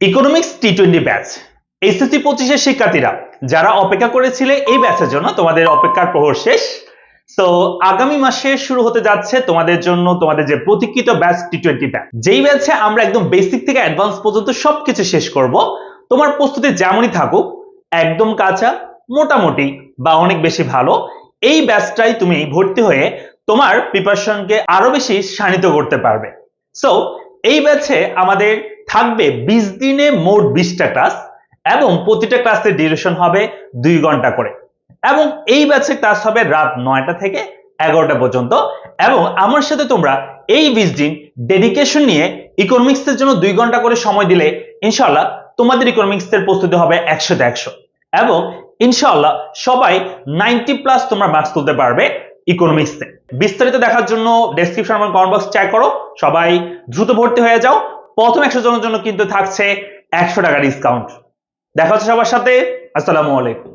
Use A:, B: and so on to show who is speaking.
A: Economics T twenty batch SSC পঁচিশের শিক্ষার্থীরা, যারা অপেক্ষা করেছিলে এই ব্যাচের জন্য, তোমাদের অপেক্ষার প্রহর শেষ। তো আগামী মাসে শুরু হতে যাচ্ছে তোমাদের জন্য তোমাদের যে প্রতীক্ষিত ব্যাচ টি টোয়েন্টি ব্যাচ যেই ব্যাচে আমরা একদম বেসিক থেকে অ্যাডভান্স পর্যন্ত সবকিছু শেষ করব, তোমার প্রস্তুতি যেমনই থাকুক, একদম কাঁচা, মোটামুটি বা অনেক বেশি ভালো, এই ব্যাচটাই তুমি ভর্তি হয়ে তোমার প্রিপারেশনকে আরও বেশি শানিত করতে পারবে। সো এই ব্যাচে আমাদের থাকবে বিশ দিনে মোট বিশটা ক্লাস এবং প্রতিটা ক্লাসের ডিউরেশন হবে দুই ঘণ্টা করে। এবং এই ব্যাচে ক্লাস হবে রাত নয়টা থেকে এগারোটা পর্যন্ত। এবং আমার সাথে তোমরা এই বিশ দিন ডেডিকেশন নিয়ে ইকোনমিক্সের জন্য দুই ঘণ্টা করে সময় দিলে ইনশাল্লাহ তোমাদের ইকোনমিক্সের প্রস্তুতি হবে একশোতে একশো। এবং ইনশাল্লাহ সবাই নাইনটি প্লাস তোমরা মার্কস তুলতে পারবে। ইকোনমিক্সে বিস্তারিত দেখার জন্য ডেসক্রিপশন এবং কমেন্ট বক্স চেক করো। সবাই দ্রুত ভর্তি হয়ে যাও। প্রথম একশো জনের জন্য কিন্তু থাকছে একশো টাকা ডিসকাউন্ট দেখা হচ্ছে সবার সাথে। আসসালামু আলাইকুম।